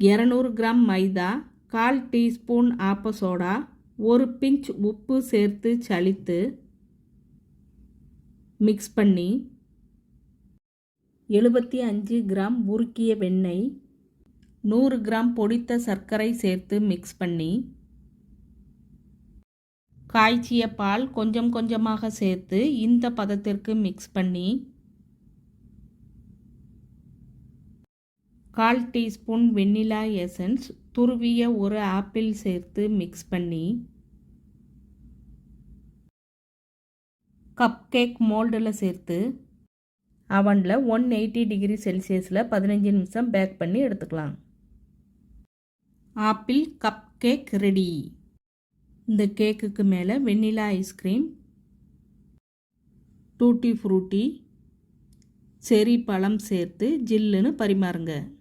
இரநூறு கிராம் மைதா கால் டீஸ்பூன் ஆப்ப சோடா ஒரு பிஞ்ச் உப்பு சேர்த்து சலித்து மிக்ஸ் பண்ணி எழுபத்தி அஞ்சு கிராம் உருக்கிய வெண்ணெய் நூறு கிராம் பொடித்த சர்க்கரை சேர்த்து மிக்ஸ் பண்ணி காய்ச்சிய பால் கொஞ்சம் கொஞ்சமாக சேர்த்து இந்த பதத்திற்கு மிக்ஸ் பண்ணி கால் டீஸ்பூன் வெண்ணிலா எசன்ஸ் துருவிய ஒரு ஆப்பிள் சேர்த்து மிக்ஸ் பண்ணி கப் கேக் மோல்டில் சேர்த்து அவனில் ஒன் எயிட்டி டிகிரி செல்சியஸில் பதினஞ்சு நிமிஷம் பேக் பண்ணி எடுத்துக்கலாம். ஆப்பிள் கப் கேக் ரெடி இந்த கேக்குக்கு மேலே வெண்ணிலா ஐஸ்கிரீம் டூட்டி ஃப்ரூட்டி செரி பழம் சேர்த்து ஜில்லுன்னு பரிமாறுங்க.